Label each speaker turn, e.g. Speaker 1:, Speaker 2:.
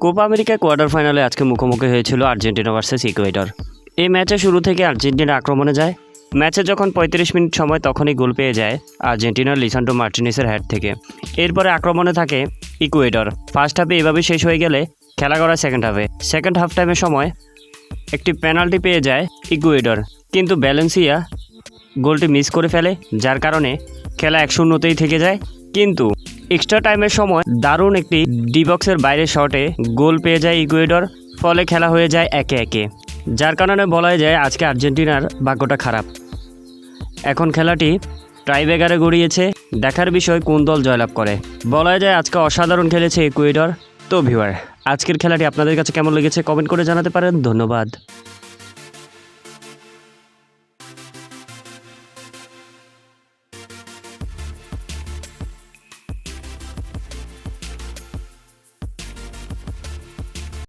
Speaker 1: Copa America quarter ফাইনালে আজকে মুখোমুখি হয়েছিল আর্জেন্টিনা ভার্সেস ইকুয়েডর। এই ম্যাচে শুরু থেকে আর্জেন্টিনা আক্রমণে যায়। ম্যাচে যখন পঁয়ত্রিশ মিনিট সময় তখনই গোল পেয়ে যায় আর্জেন্টিনার লিসান্ডো মার্টিনেসের হ্যাড থেকে। এরপরে আক্রমণে থাকে ইকুয়েডর। ফার্স্ট হাফে এভাবে শেষ হয়ে গেলে খেলা করা সেকেন্ড হাফে। সেকেন্ড হাফ টাইমের সময় একটি পেনাল্টি পেয়ে যায় ইকুয়েডর। কিন্তু ব্যালেন্সিয়া গোলটি মিস করে ফেলে, যার কারণে খেলা এক শূন্যতেই থেকে যায়। কিন্তু এক্সট্রা টাইমের সময় দারুণ একটি ডিবক্সের বাইরে শটে গোল পেয়ে যায় ইকুয়েডর, ফলে খেলা হয়ে যায় একে একে। যার কারণে বলা যায় আজকে আর্জেন্টিনার ভাগ্যটা খারাপ। এখন খেলাটি ট্রাইবেগারে গড়িয়েছে। দেখার বিষয় কোন দল জয়লাভ করে। বলা যায় আজকে অসাধারণ খেলেছে ইকুয়েডর, তো ভিউয়ার আজকের খেলাটি আপনাদের কাছে কেমন লেগেছে কমেন্ট করে জানাতে পারেন। ধন্যবাদ।